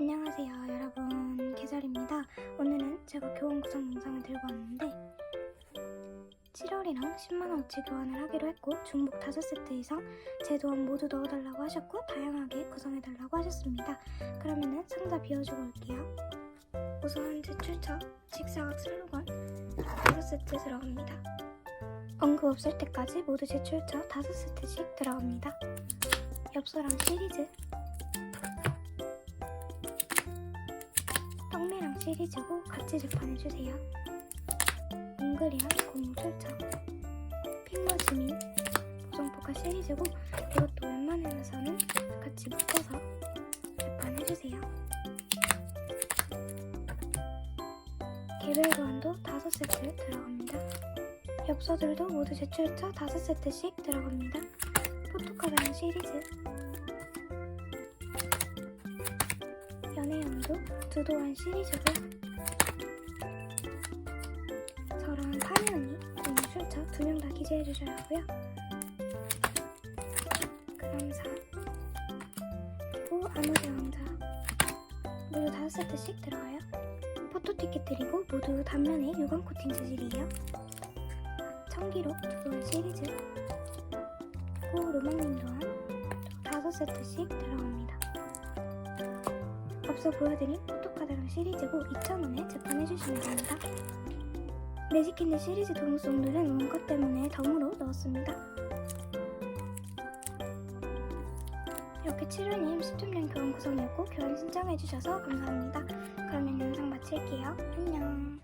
안녕하세요 여러분. 계절입니다. 오늘은 제가 교원 구성 영상을 들고 왔는데 7월이랑 10만원어치 교환을 하기로 했고 중복 5세트 이상 제 도안 모두 넣어달라고 하셨고 다양하게 구성해달라고 하셨습니다. 그러면은 상자 비워주고 올게요. 우선 제 출처 직사각 슬로건 5세트 들어갑니다. 언급 없을 때까지 모두 제 출처 5세트씩 들어갑니다. 엽서랑 시리즈 시리즈고 같이 재판해주세요. 공유 철저 핑거 지민 보정포카 시리즈고 이것도 웬만해서는 같이 묶어서 재판해주세요. 개별 교환도 5세트 들어갑니다. 엽서들도 모두 제출처 5세트씩 들어갑니다. 포토카드랑 시리즈 연애연도? 두도한 저랑 파니 언니 공유 출처 두명 다 기재해 주셔야 하고요. 그람사. 그리고 아무리 왕자. 모두 다섯 세트씩 들어가요. 포토 티켓 드리고 모두 단면에 유광 코팅 재질이에요. 청기록 두도한 시리즈. 그리고 로망님 또한 다섯 세트씩 들어갑니다 앞서 보여드린 포토카드랑 시리즈고 2,000원에 재판해주시면 됩니다. 매직캔디 시리즈 동수들은 원가 때문에 덤으로 넣었습니다. 이렇게 7월님 10주년 교환 구성이었고 교환 신청해주셔서 감사합니다. 그러면 영상 마칠게요. 안녕.